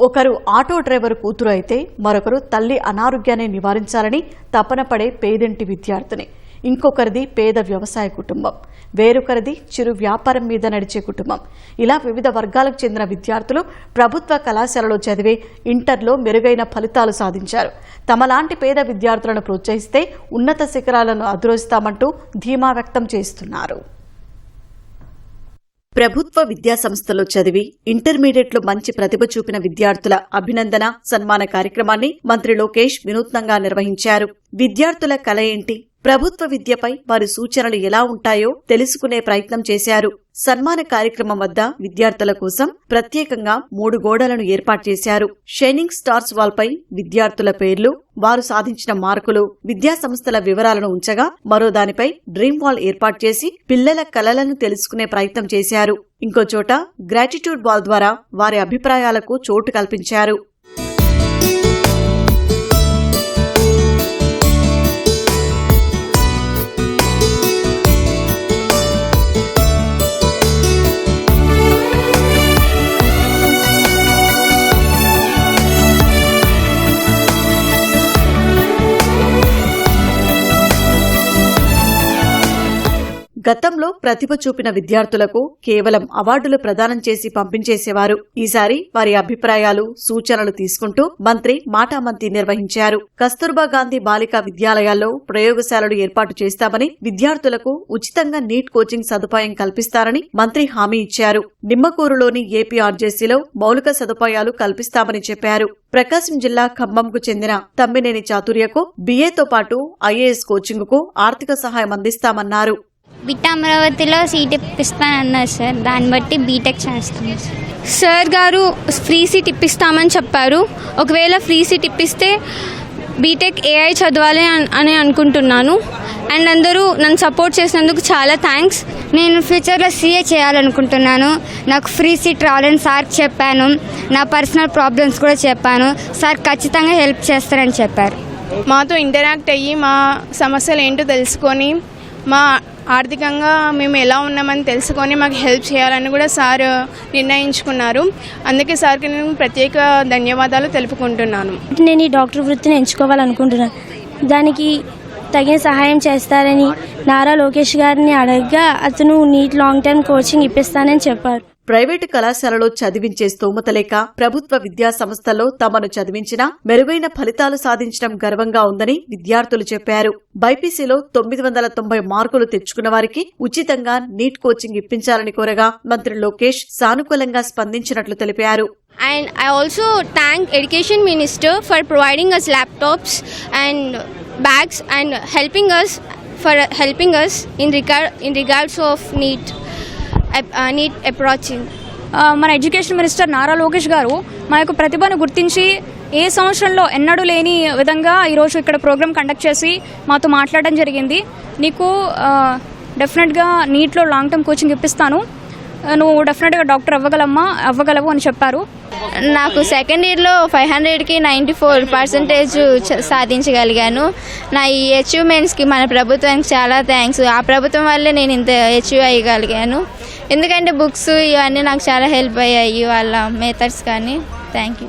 ఒకరు auto driver కూతురు అయితే మరొకరు తల్లి అనారోగ్యాన్ని నివారించాలని తపన పడే పేదింటి విద్యార్థిని. ఇంకొకరిది పేద వ్యవసాయ కుటుంబం. వేరొకరిది చిరు వ్యాపారం మీద నడిచే కుటుంబం. ఇలా వివిధ వర్గాలకు చెందిన విద్యార్థులు ప్రభుత్వ కళాశాలలో చదివి ఇంటర్లో మెరుగైన ఫలితాలు సాధించారు. తమలాంటి పేద విద్యార్థులను ప్రోత్సహిస్తే ఉన్నత శిఖరాలను అధిరోస్తామంటూ ధీమా వ్యక్తం చేస్తున్నారు. ప్రభుత్వ విద్యా సంస్థలో చదివి ఇంటర్మీడియట్లో మంచి ప్రతిభ చూపిన విద్యార్థుల అభినందన సన్మాన కార్యక్రమాన్ని మంత్రి లోకేష్ వినూత్నంగా నిర్వహించారు. విద్యార్థుల కల ఏంటి? ప్రభుత్వ విద్యపై వారి సూచనలు ఎలా ఉంటాయో తెలుసుకునే ప్రయత్నం చేశారు. సన్మాన కార్యక్రమం వద్ద విద్యార్థుల కోసం ప్రత్యేకంగా మూడు గోడలను ఏర్పాటు చేశారు. షైనింగ్ స్టార్స్ వాల్పై విద్యార్థుల పేర్లు వారు సాధించిన మార్కులు విద్యా సంస్థల వివరాలను ఉంచగా మరో దానిపై డ్రీమ్ వాల్ ఏర్పాటు చేసి పిల్లల కలలను తెలుసుకునే ప్రయత్నం చేశారు. ఇంకో చోట గ్రాటిట్యూడ్ వాల్ ద్వారా వారి అభిప్రాయాలకు చోటు కల్పించారు. గతంలో ప్రతిభ చూపిన విద్యార్థులకు కేవలం అవార్డులు ప్రదానం చేసి పంపించేసేవారు. ఈసారి వారి అభిప్రాయాలు సూచనలు తీసుకుంటూ మంత్రి మాటామంతి నిర్వహించారు. కస్తూర్బా గాంధీ బాలికా విద్యాలయాల్లో ప్రయోగశాలలు ఏర్పాటు చేస్తామని విద్యార్థులకు ఉచితంగా నీట్ కోచింగ్ సదుపాయం కల్పిస్తారని మంత్రి హామీ ఇచ్చారు. నిమ్మకూరులోని ఏపీఆర్జేసీలో మౌలిక సదుపాయాలు కల్పిస్తామని చెప్పారు. ప్రకాశం జిల్లా ఖమ్మంకు చెందిన తమ్మినేని చాతుర్యకు బీఏతో పాటు ఐఏఎస్ కోచింగ్కు ఆర్థిక సహాయం అందిస్తామన్నారు. బిట్ అమరావతిలో సీట్ ఇప్పిస్తానన్నారు సార్. దాన్ని బట్టి బీటెక్ చేస్తాను సార్. గారు ఫ్రీ సీట్ ఇప్పిస్తామని చెప్పారు. ఒకవేళ ఫ్రీ సీట్ ఇప్పిస్తే బీటెక్ ఏఐ చదవాలి అన్- అని అనుకుంటున్నాను. అండ్ అందరూ నన్ను సపోర్ట్ చేసినందుకు చాలా థ్యాంక్స్. నేను ఫ్యూచర్లో సీఏ చేయాలనుకుంటున్నాను. నాకు ఫ్రీ సీట్ రావాలని సార్ చెప్పాను. నా పర్సనల్ ప్రాబ్లమ్స్ కూడా చెప్పాను. సార్ ఖచ్చితంగా హెల్ప్ చేస్తారని చెప్పారు. మాతో ఇంటరాక్ట్ అయ్యి మా సమస్యలు ఏంటో తెలుసుకొని మా ఆర్థికంగా మేము ఎలా ఉన్నామని తెలుసుకొని మాకు హెల్ప్ చేయాలని కూడా సార్ నిర్ణయించుకున్నారు. అందుకే సార్కి నేను ప్రత్యేక ధన్యవాదాలు తెలుపుకుంటున్నాను. నేను ఈ డాక్టర్ వృత్తిని ఎంచుకోవాలనుకుంటున్నాను దానికి తగిన సహాయం చేస్తారని నారా లోకేష్ గారిని అడగగా అతను నీట్ లాంగ్ టర్మ్ కోచింగ్ ఇప్పిస్తానని చెప్పారు. ప్రైవేటు కళాశాలలో చదివించే స్తోమత లేక ప్రభుత్వ విద్యా సంస్థల్లో తమను చదివించినా మెరుగైన ఫలితాలు సాధించడం గర్వంగా ఉందని విద్యార్థులు చెప్పారు. బైపీసీలో తొమ్మిది వందల తొంభై మార్కులు తెచ్చుకున్న వారికి ఉచితంగా నీట్ కోచింగ్ ఇప్పించాలని కోరగా మంత్రి లోకేష్ సానుకూలంగా స్పందించినట్లు తెలిపారు. And I also thank education minister for providing us laptops and bags and helping us for helping us in regard in regards of NEET NEET approaching మన ఎడ్యుకేషన్ మినిస్టర్ నారా లోకేష్ గారు మా యొక్క ప్రతిభను గుర్తించి ఏ సంవత్సరంలో ఎన్నడూ లేని విధంగా ఈరోజు ఇక్కడ ప్రోగ్రామ్ కండక్ట్ చేసి మాతో మాట్లాడడం జరిగింది. నీకు డెఫినెట్గా నీట్లో లాంగ్ టర్మ్ కోచింగ్ ఇప్పిస్తాను. నువ్వు డెఫినెట్గా డాక్టర్ అవ్వగలమ్మా అవ్వగలవు అని చెప్పారు. నాకు సెకండ్ ఇయర్లో ఫైవ్ హండ్రెడ్కి నైంటీ ఫోర్ పర్సెంటేజ్ సాధించగలిగాను. నా ఈ అచీవ్మెంట్స్కి మన ప్రభుత్వానికి చాలా థ్యాంక్స్ ఆ ప్రభుత్వం వల్లే నేను ఇంత అచీవ్ అయ్యగలిగాను. ఎందుకంటే బుక్స్ ఇవన్నీ నాకు చాలా హెల్ప్ అయ్యాయి వాళ్ళ మెథడ్స్ కానీ. Thank you